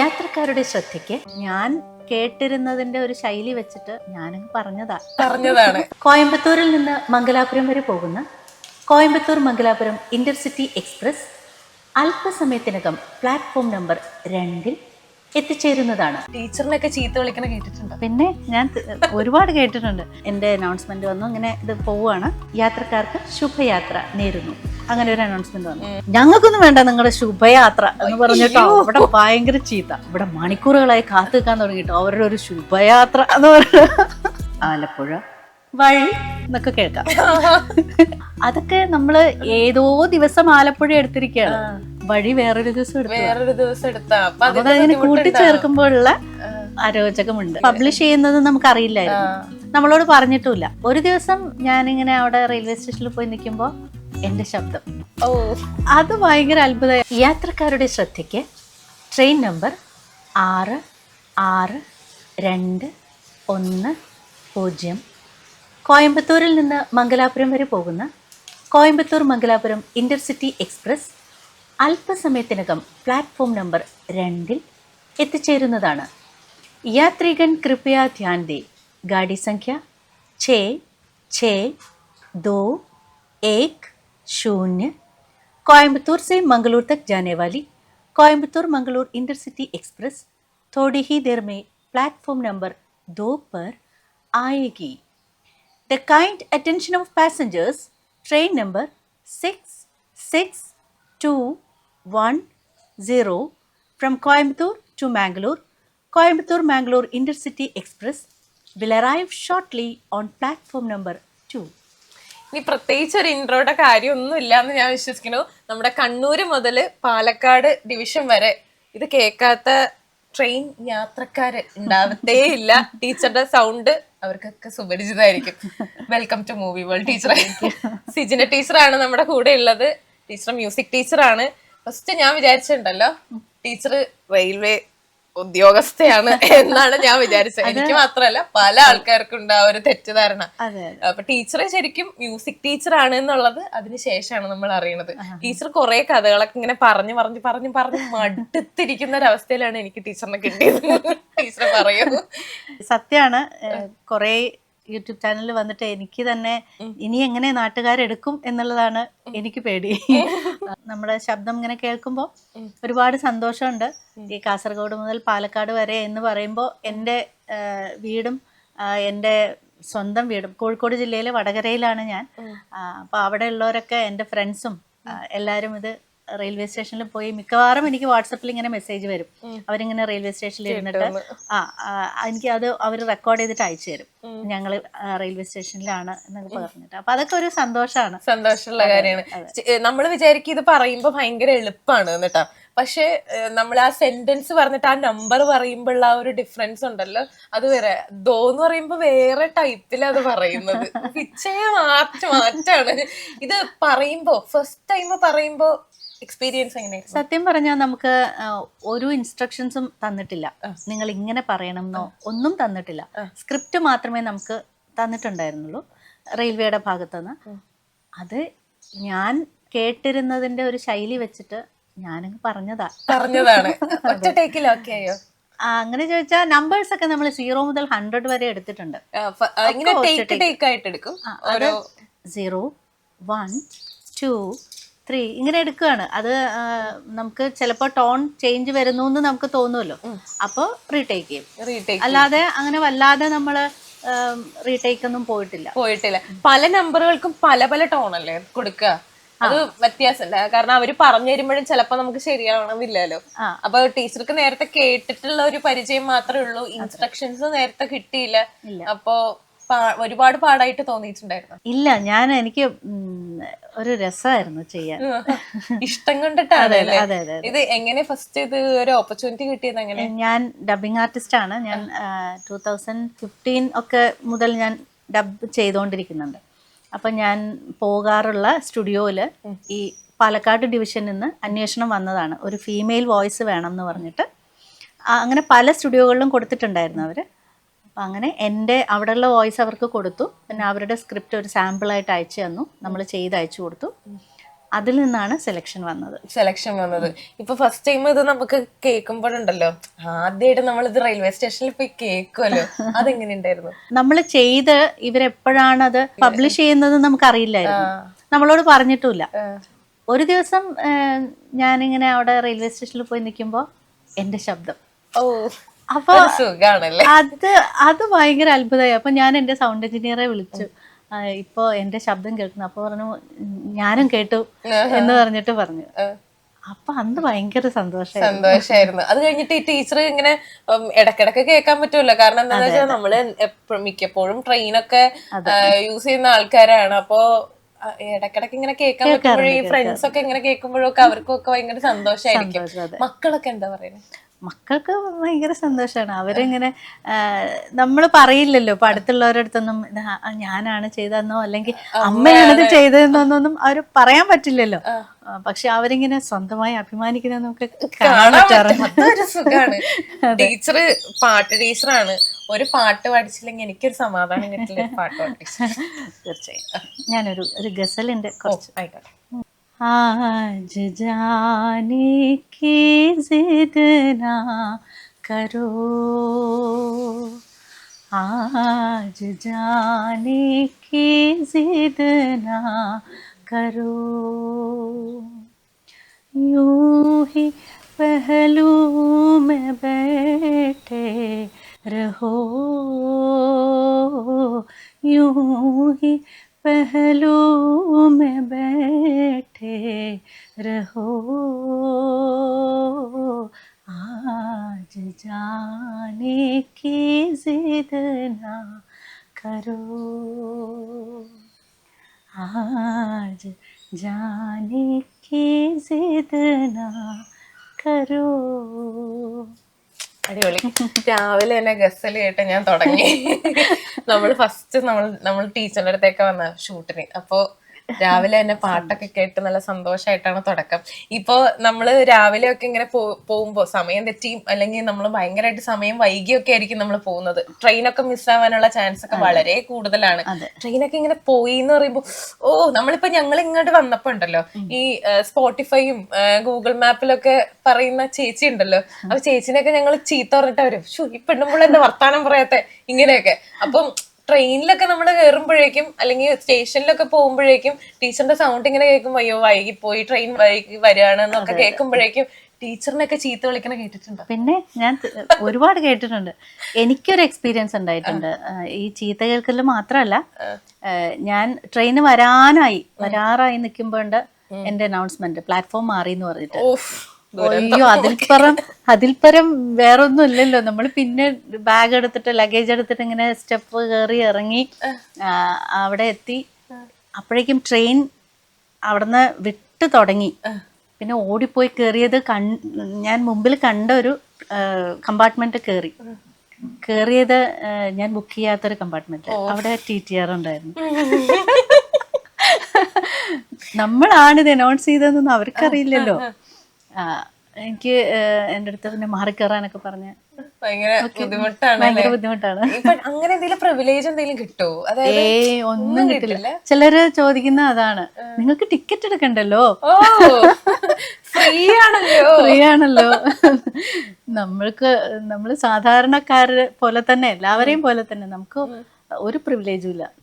യാത്രക്കാരുടെ ശ്രദ്ധയ്ക്ക് ഞാൻ കേട്ടിരുന്നതിന്റെ ഒരു ശൈലി വെച്ചിട്ട് ഞാനങ്ങ് പറഞ്ഞതാ. പറഞ്ഞതാണ്. കോയമ്പത്തൂരിൽ നിന്ന് മംഗലാപുരം വരെ പോകുന്ന കോയമ്പത്തൂർ മംഗലാപുരം ഇന്റർസിറ്റി എക്സ്പ്രസ് അല്പസമയത്തിനകം പ്ലാറ്റ്ഫോം നമ്പർ രണ്ടിൽ എത്തിച്ചേരുന്നതാണ്. ടീച്ചറിനൊക്കെ ചീത്ത വിളിക്കണ കേട്ടിട്ടുണ്ട്. പിന്നെ ഞാൻ ഒരുപാട് കേട്ടിട്ടുണ്ട്. എന്റെ അനൗൺസ്മെന്റ് വന്നു ഇങ്ങനെ ഇത് പോവുകയാണ്. യാത്രക്കാർക്ക് ശുഭയാത്ര നേരുന്നു. അങ്ങനെ ഒരു അനൗൺസ്മെന്റ് വന്നു. ഞങ്ങൾക്കൊന്നും വേണ്ട നിങ്ങളുടെ ശുഭയാത്ര എന്ന് പറഞ്ഞിട്ടോ ഇവിടെ ഭയങ്കര ചീത്ത. ഇവിടെ മണിക്കൂറുകളായി കാത്തു നിൽക്കാൻ തുടങ്ങിട്ടോ. അവരുടെ ഒരു ശുഭയാത്ര എന്ന് പറഞ്ഞു ആലപ്പുഴ വഴി എന്നൊക്കെ കേൾക്കാം. അതൊക്കെ നമ്മൾ ഏതോ ദിവസം ആലപ്പുഴ എടുത്തിരിക്കുകയാണ്. വഴി വേറൊരു ദിവസം എടുത്തു. വേറൊരു ദിവസം എടുത്താ. അതങ്ങനെ. കൂട്ടിച്ചേർക്കുമ്പോഴുള്ള അരോചകമുണ്ട് പബ്ലിഷ് ചെയ്യുന്നത് നമുക്ക് അറിയില്ലായിരുന്നു നമ്മളോട് പറഞ്ഞിട്ടുമില്ല. ഒരു ദിവസം ഞാനിങ്ങനെ അവിടെ റെയിൽവേ സ്റ്റേഷനിൽ പോയി നിൽക്കുമ്പോൾ എന്റെ ശബ്ദം. ഓ. അത് ഭയങ്കര അത്ഭുത യാത്രക്കാരുടെ ശ്രദ്ധയ്ക്ക് ട്രെയിൻ നമ്പർ ആറ് ആറ് രണ്ട് ഒന്ന് പൂജ്യം. കോയമ്പത്തൂരിൽ നിന്ന് മംഗലാപുരം വരെ പോകുന്ന കോയമ്പത്തൂർ മംഗലാപുരം ഇന്റർസിറ്റി എക്സ്പ്രസ് അല്പസമയത്തിനകം പ്ലാറ്റ്ഫോം നമ്പർ രണ്ടിൽ എത്തിച്ചേരുന്നതാണ്. യാത്രികൻ കൃപയ ധ്യാൻ ദേ. ഗാഡി സംഖ്യ ഛേ ഛേ ദോ ഏക് शून्य। कोयम्बतूर से मंगलूर तक जाने वाली कोयम्बतूर मंगलूर इंटरसिटी एक्सप्रेस थोड़ी ही देर में प्लेटफॉर्म नंबर दो पर आएगी। The kind attention of passengers train number six six two one zero from Coimbatore to Mangalore Coimbatore Mangalore intercity express will arrive shortly on platform number two ഇനി പ്രത്യേകിച്ച് ഒരു ഇൻട്രോയുടെ കാര്യമൊന്നും ഇല്ലാന്ന് ഞാൻ വിശ്വസിക്കുന്നു. നമ്മുടെ കണ്ണൂര് മുതൽ പാലക്കാട് ഡിവിഷൻ വരെ ഇത് കേൾക്കാത്ത ട്രെയിൻ യാത്രക്കാര് ഉണ്ടാവത്തേ ഇല്ല ടീച്ചറുടെ സൗണ്ട് അവർക്കൊക്കെ സുപരിചിതമായിരിക്കും. Welcome to movie world teacher Sijina ടീച്ചറാണ് നമ്മുടെ കൂടെ ഉള്ളത്. ടീച്ചർ മ്യൂസിക് ടീച്ചറാണ് ഫസ്റ്റ് ഞാൻ വിചാരിച്ചിട്ടുണ്ടല്ലോ ടീച്ചർ റെയിൽവേ ഉദ്യോഗസ്ഥയാണ് എന്നാണ് ഞാൻ വിചാരിച്ചത്. എനിക്ക് മാത്രമല്ല പല ആൾക്കാർക്കും ഉണ്ട് ആ ഒരു തെറ്റിദ്ധാരണ. അപ്പൊ ടീച്ചർ ശരിക്കും മ്യൂസിക് ടീച്ചർ ആണ് എന്നുള്ളത് അതിനുശേഷമാണ് നമ്മൾ അറിയണത്. ടീച്ചർ കുറെ കഥകളൊക്കെ ഇങ്ങനെ പറഞ്ഞു പറഞ്ഞു പറഞ്ഞു പറഞ്ഞു മടുത്തിരിക്കുന്ന ഒരു അവസ്ഥയിലാണ് എനിക്ക് ടീച്ചറിനെ കിട്ടിയത്. ടീച്ചർ പറയുന്നു സത്യാണ് കുറേ യൂട്യൂബ് ചാനലിൽ വന്നിട്ട് എനിക്ക് തന്നെ ഇനി എങ്ങനെ നാട്ടുകാരെടുക്കും എന്നുള്ളതാണ് എനിക്ക് പേടി. നമ്മുടെ ശബ്ദം ഇങ്ങനെ കേൾക്കുമ്പോൾ ഒരുപാട് സന്തോഷമുണ്ട്. ഈ കാസർഗോഡ് മുതൽ പാലക്കാട് വരെ എന്ന് പറയുമ്പോൾ എന്റെ വീടും എന്റെ സ്വന്തം വീടും കോഴിക്കോട് ജില്ലയിലെ വടകരയിലാണ് ഞാൻ. അപ്പോൾ അവിടെയുള്ളവരൊക്കെ എന്റെ ഫ്രണ്ട്സും എല്ലാവരും ഇത് റെയിൽവേ സ്റ്റേഷനിൽ പോയി മിക്കവാറും എനിക്ക് വാട്സപ്പിൽ ഇങ്ങനെ മെസ്സേജ് വരും. അവരിങ്ങനെ റെയിൽവേ സ്റ്റേഷനിൽ ഇരുന്നിട്ട് ആ എനിക്ക് അത് അവർ റെക്കോർഡ് ചെയ്തിട്ട് അയച്ചു തരും. ഞങ്ങൾ റെയിൽവേ സ്റ്റേഷനിലാണ് എന്നൊക്കെ പറഞ്ഞിട്ട്. അപ്പൊ അതൊക്കെ ഒരു സന്തോഷമാണ് സന്തോഷമുള്ള കാര്യമാണ്. നമ്മൾ വിചാരിക്കും ഇത് പറയുമ്പോൾ ഭയങ്കര എളുപ്പമാണ് എന്നിട്ടാ പക്ഷെ നമ്മൾ ആ സെന്റൻസ് പറഞ്ഞിട്ട് ആ നമ്പർ പറയുമ്പോഴുള്ള ആ ഒരു ഡിഫറൻസ് ഉണ്ടല്ലോ. അത് വേറെ. ദോ എന്ന് പറയുമ്പോൾ വേറെ ടൈപ്പിൽ അത് പറയുന്നത്. പിച്ചയെ മാറ്റ മാറ്റാണ്. ഇത് പറയുമ്പോ ഫസ്റ്റ് ടൈം പറയുമ്പോ എക്സ്പീരിയൻസ് എങ്ങനെയായിരുന്നു? സത്യം പറഞ്ഞാൽ നമുക്ക് ഒരു ഇൻസ്ട്രക്ഷൻസും തന്നിട്ടില്ല. നിങ്ങൾ ഇങ്ങനെ പറയണം എന്നോ ഒന്നും തന്നിട്ടില്ല. സ്ക്രിപ്റ്റ് മാത്രമേ നമുക്ക് തന്നിട്ടുണ്ടായിരുന്നുള്ളൂ റെയിൽവേയുടെ ഭാഗത്തുനിന്ന്. അത് ഞാൻ കേട്ടിരുന്നതിന്റെ ഒരു ശൈലി വെച്ചിട്ട് ഞാനങ്ങ് പറഞ്ഞതാ. പറഞ്ഞതാണ്. ഒറ്റ ആയോ? അങ്ങനെ ചോദിച്ചാൽ നമ്പേഴ്സ് ഒക്കെ നമ്മൾ സീറോ മുതൽ ഹൺഡ്രഡ് വരെ എടുത്തിട്ടുണ്ട്. സീറോ വൺ ടു ത്രീ ഇങ്ങനെ എടുക്കുകയാണ്. അത് നമുക്ക് ചിലപ്പോൾ ടോൺ ചേഞ്ച് വരുന്നു എന്ന് നമുക്ക് തോന്നുമല്ലോ അപ്പോൾ റീടേക്ക് ചെയ്യും. റീടേക്ക് അല്ലാതെ അങ്ങനെ വല്ലാതെ നമ്മൾ റീടേക്ക് ഒന്നും പോയിട്ടില്ല. പോയിട്ടില്ല. പല നമ്പറുകൾക്കും പല പല ടോൺ അല്ലേ കൊടുക്കുക. അത് വ്യത്യാസമുണ്ട്. കാരണം അവർ പറഞ്ഞു തരുമ്പോഴും ചിലപ്പോ നമുക്ക് ശരിയാവണമില്ലല്ലോ. അപ്പൊ ടീച്ചർക്ക് നേരത്തെ കേട്ടിട്ടുള്ള ഒരു പരിചയം മാത്രമേ ഉള്ളൂ. ഇൻസ്ട്രക്ഷൻസ് നേരത്തെ കിട്ടിയില്ല. അപ്പോ ഒരുപാട് പാടായിട്ട് തോന്നിയിട്ടുണ്ടായിരുന്നു. ഇല്ല ഞാൻ എനിക്ക് ഒരു രസമായിരുന്നു ചെയ്യാൻ. ഇഷ്ടം കൊണ്ടിട്ടാണ് അല്ലേ? അതെ അതെ ഇത് എങ്ങനെ ഫസ്റ്റ് ഇത് ഒരു ഓപ്പർച്യൂണിറ്റി കിട്ടിയത് എങ്ങനെ? ഞാൻ ഡബിങ് ആർട്ടിസ്റ്റ് ആണ്. ഞാൻ ടൂ തൗസൻഡ് ഫിഫ്റ്റീൻ ഒക്കെ മുതൽ ഞാൻ ഡബ് ചെയ്തുകൊണ്ടിരിക്കുന്നുണ്ട് അപ്പം ഞാൻ പോകാറുള്ള സ്റ്റുഡിയോയിൽ ഈ പാലക്കാട് ഡിവിഷനിൽ നിന്ന് അന്വേഷണം വന്നതാണ്. ഒരു ഫീമെയിൽ വോയിസ് വേണം എന്ന് പറഞ്ഞിട്ട്. അങ്ങനെ പല സ്റ്റുഡിയോകളിലും കൊടുത്തിട്ടുണ്ടായിരുന്നു അവർ അപ്പം അങ്ങനെ എന്റെ അവിടെയുള്ള വോയിസ് അവർക്ക് കൊടുത്തു. പിന്നെ അവരുടെ സ്ക്രിപ്റ്റ് ഒരു സാമ്പിളായിട്ട് അയച്ചു തന്നു. നമ്മൾ ചെയ്ത് അയച്ചു കൊടുത്തു. അതിൽ നിന്നാണ് സെലക്ഷൻ വന്നത്. സെലക്ഷൻ വന്നത്. ഇപ്പൊ ഫസ്റ്റ് ടൈം ഇത് നമുക്ക് കേൾക്കുമ്പോഴുണ്ടല്ലോ. ആദ്യമായിട്ട് നമ്മൾ ഇത് റെയിൽവേ സ്റ്റേഷനിൽ പോയി കേൾക്കുമല്ലോ അതെങ്ങനെ ഉണ്ടായിരുന്നു നമ്മൾ ചെയ്ത് ഇവരെപ്പോഴാണ് അത് പബ്ലിഷ് ചെയ്യുന്നത് നമുക്ക് അറിയില്ലായിരുന്നു നമ്മളോട് പറഞ്ഞിട്ടില്ല ഒരു ദിവസം ഞാനിങ്ങനെ അവിടെ റെയിൽവേ സ്റ്റേഷനിൽ പോയി നിൽക്കുമ്പോൾ എന്റെ ശബ്ദം. ഓ. അപ്പൊ അത് അത് ഭയങ്കര അത്ഭുതമായി അപ്പൊ ഞാൻ എന്റെ സൗണ്ട് എഞ്ചിനീയറെ വിളിച്ചു. ഇപ്പൊ എന്റെ ശബ്ദം കേൾക്കുന്നു. അപ്പൊ പറഞ്ഞു ഞാനും കേട്ടു എന്ന് പറഞ്ഞിട്ട് പറഞ്ഞു. അപ്പൊ അന്ന് ഭയങ്കര സന്തോഷം സന്തോഷായിരുന്നു. അത് കഴിഞ്ഞിട്ട് ഈ ടീച്ചർ ഇങ്ങനെ ഇടക്കിടക്ക് കേൾക്കാൻ പറ്റുമല്ലോ. കാരണം എന്താണെന്ന് വെച്ചാൽ നമ്മൾ മിക്കപ്പോഴും ട്രെയിനൊക്കെ യൂസ് ചെയ്യുന്ന ആൾക്കാരാണ്. അപ്പോ ഇടക്കിടക്ക് ഇങ്ങനെ കേൾക്കാൻ പറ്റുമ്പോഴും ഈ ഫ്രണ്ട്സ് ഒക്കെ ഇങ്ങനെ കേൾക്കുമ്പോഴൊക്കെ അവർക്കൊക്കെ ഭയങ്കര സന്തോഷമായിരിക്കും സന്തോഷം, മക്കളൊക്കെ എന്താ പറയുന്നത് മക്കൾക്ക് ഭയങ്കര സന്തോഷമാണ് അവരിങ്ങനെ നമ്മൾ പറയില്ലല്ലോ. ഇപ്പൊ അടുത്തുള്ളവരുടെ അടുത്തൊന്നും ഞാനാണ് ചെയ്തതെന്നോ അല്ലെങ്കിൽ അമ്മയാണിത് ചെയ്തതെന്നൊന്നും അവർ പറയാൻ പറ്റില്ലല്ലോ. പക്ഷെ അവരിങ്ങനെ സ്വന്തമായി അഭിമാനിക്കുന്ന നമുക്ക് കാണാൻ സുഖാണ്. ടീച്ചർ പാട്ട് ടീച്ചറാണ്. ഒരു പാട്ട് പാടിച്ചില്ലെങ്കിൽ എനിക്കൊരു സമാധാനം കിട്ടില്ല പാട്ട് പാടിച്ചു തീർച്ചയായും. ഞാനൊരു ഒരു ഗസലിന്റെ കുറച്ച് ആയിക്കോട്ടെ. आज जाने की जिद ना करो। आज जाने की जिद ना करो। यूँ ही पहलू में बैठे रहो। यूँ ही पहलू में बैठे रहो। आज जाने की जिद ना करो। आज जाने की जिद ना करो। അടിപൊളി. രാവിലെ തന്നെ ഗസൽ കേട്ട് ഞാൻ തുടങ്ങി. നമ്മൾ ഫസ്റ്റ് നമ്മൾ നമ്മൾ ടീച്ചറിന്റെ അടുത്തേക്ക് വന്ന ഷൂട്ടിന് അപ്പോ രാവിലെ തന്നെ പാട്ടൊക്കെ കേട്ട് നല്ല സന്തോഷമായിട്ടാണ് തുടക്കം. ഇപ്പോ നമ്മൾ രാവിലെ ഒക്കെ ഇങ്ങനെ പോ- പോകുമ്പോ സമയം തെറ്റിയും അല്ലെങ്കിൽ നമ്മൾ ഭയങ്കരമായിട്ട് സമയം വൈകിയൊക്കെ ആയിരിക്കും നമ്മൾ പോകുന്നത്. ട്രെയിനൊക്കെ മിസ്സാവാനുള്ള ചാൻസ് ഒക്കെ വളരെ കൂടുതലാണ്. ട്രെയിനൊക്കെ ഇങ്ങനെ പോയി എന്ന് പറയുമ്പോ ഓ നമ്മളിപ്പോ ഞങ്ങൾ ഇങ്ങോട്ട് വന്നപ്പോ ഉണ്ടല്ലോ ഈ സ്പോട്ടിഫൈയും ഗൂഗിൾ മാപ്പിലൊക്കെ പറയുന്ന ചേച്ചി ഉണ്ടല്ലോ അപ്പൊ ചേച്ചിനെയൊക്കെ ഞങ്ങൾ ചീത്ത പറഞ്ഞിട്ട് അവർ ഇപ്പൊ ഈ പെണ്ണുമ്പോൾ എന്റെ വർത്താനം പറയാത്തെ? ഇങ്ങനെയൊക്കെ. അപ്പം ട്രെയിനിലൊക്കെ നമ്മൾ കയറുമ്പോഴേക്കും അല്ലെങ്കിൽ സ്റ്റേഷനിലൊക്കെ പോകുമ്പോഴേക്കും ടീച്ചറിന്റെ സൗണ്ട് ഇങ്ങനെ കേൾക്കുമ്പോൾ അയ്യോ വൈകി പോയി ട്രെയിൻ വൈകി വരികയാണ് എന്നൊക്കെ കേൾക്കുമ്പോഴേക്കും ടീച്ചറിനൊക്കെ ചീത്ത വിളിക്കണ കേട്ടിട്ടുണ്ട്? പിന്നെ ഞാൻ ഒരുപാട് കേട്ടിട്ടുണ്ട്. എനിക്കൊരു എക്സ്പീരിയൻസ് ഉണ്ടായിട്ടുണ്ട്. ഈ ചീത്ത കേൾക്കൽ മാത്രമല്ല ഞാൻ ട്രെയിന് വരാനായി വരാറായി നിൽക്കുമ്പോണ്ട് എന്റെ അനൗൺസ്മെന്റ് പ്ലാറ്റ്ഫോം മാറി എന്ന് പറഞ്ഞിട്ട്. അയ്യോ അതിൽ പരം അതിൽ പരം വേറൊന്നും ഇല്ലല്ലോ നമ്മൾ പിന്നെ ബാഗ് എടുത്തിട്ട് ലഗേജ് എടുത്തിട്ട് ഇങ്ങനെ സ്റ്റെപ്പ് കയറി ഇറങ്ങി അവിടെ എത്തി. അപ്പോഴേക്കും ട്രെയിൻ അവിടുന്ന് വിട്ട് തുടങ്ങി. പിന്നെ ഓടിപ്പോയി കയറിയത് കൺ ഞാൻ മുമ്പിൽ കണ്ട ഒരു കമ്പാർട്ട്മെന്റ് കയറി. കയറിയത് ഞാൻ ബുക്ക് ചെയ്യാത്തൊരു കമ്പാർട്ട്മെന്റ് അവിടെ ടി ടി ആർ ഉണ്ടായിരുന്നു. നമ്മളാണിത് അനൗൺസ് ചെയ്തതെന്നൊന്നും അവർക്കറിയില്ലല്ലോ. എനിക്ക് എന്റെ എന്റെ അടുത്ത് പിന്നെ മാറിക്കയറാനൊക്കെ പറഞ്ഞ. ഭയങ്കര ബുദ്ധിമുട്ടാണ് ബുദ്ധിമുട്ടാണ്. അങ്ങനെ എന്തെങ്കിലും പ്രിവിലേജ് എന്തെങ്കിലും കിട്ടുമോ ഏ ഒന്നും കിട്ടില്ല. ചിലര് ചോദിക്കുന്ന അതാണ്. നിങ്ങൾക്ക് ടിക്കറ്റ് എടുക്കണ്ടല്ലോ? ഫ്രീ ആണല്ലോ ഫ്രീ ആണല്ലോ നമ്മൾക്ക് നമ്മൾ സാധാരണക്കാരെ പോലെ തന്നെ എല്ലാവരെയും പോലെ തന്നെ നമുക്ക് ഒരു പ്രിവിലേജും ഇല്ല.